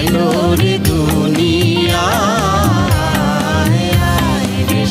এলো রে দুনিয়া।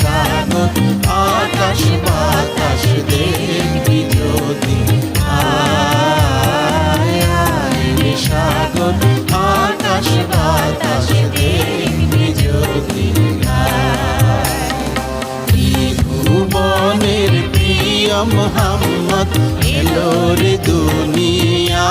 সাগর আকাশ বাতাস দেখবি যদি। আয় আয় সাগর আকাশ বাতাস দেখবি যদি। ভুবনের প্রিয় মোহাম্মদ, এলো দুনিয়া।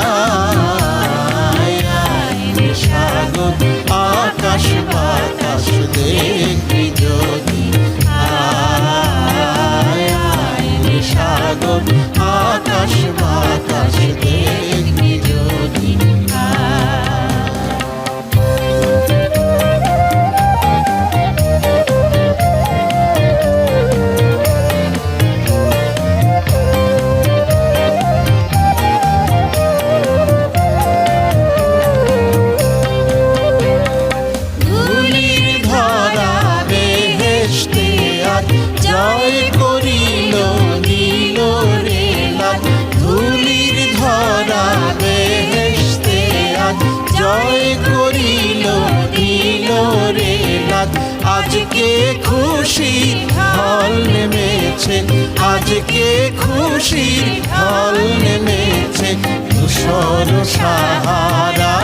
রে লাল আজকে খুশি ঢল নেমেছে। আজকে খুশির ঢল নেমেছে। ধূসর সাহারা।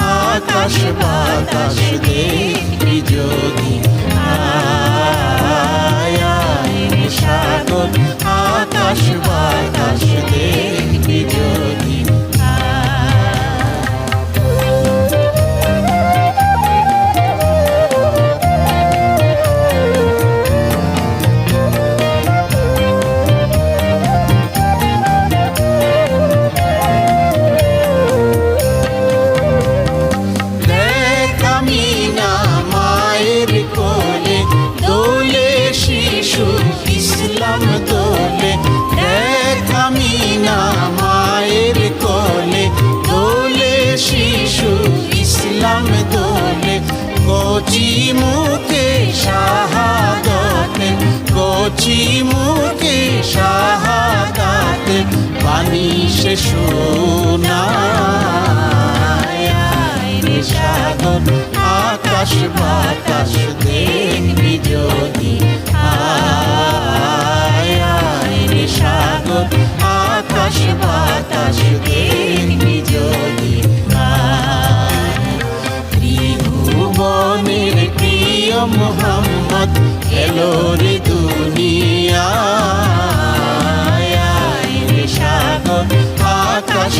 আকাশ বাতাস দেখবি যদি সাগর, আকাশ বাতাস ইসলাম দোলে কচি মুখে শাহাদাতে, কচি মুখে শাহাদাতে পানি সে শোনায়। সাগর, আকাশ বাতাস দেখবি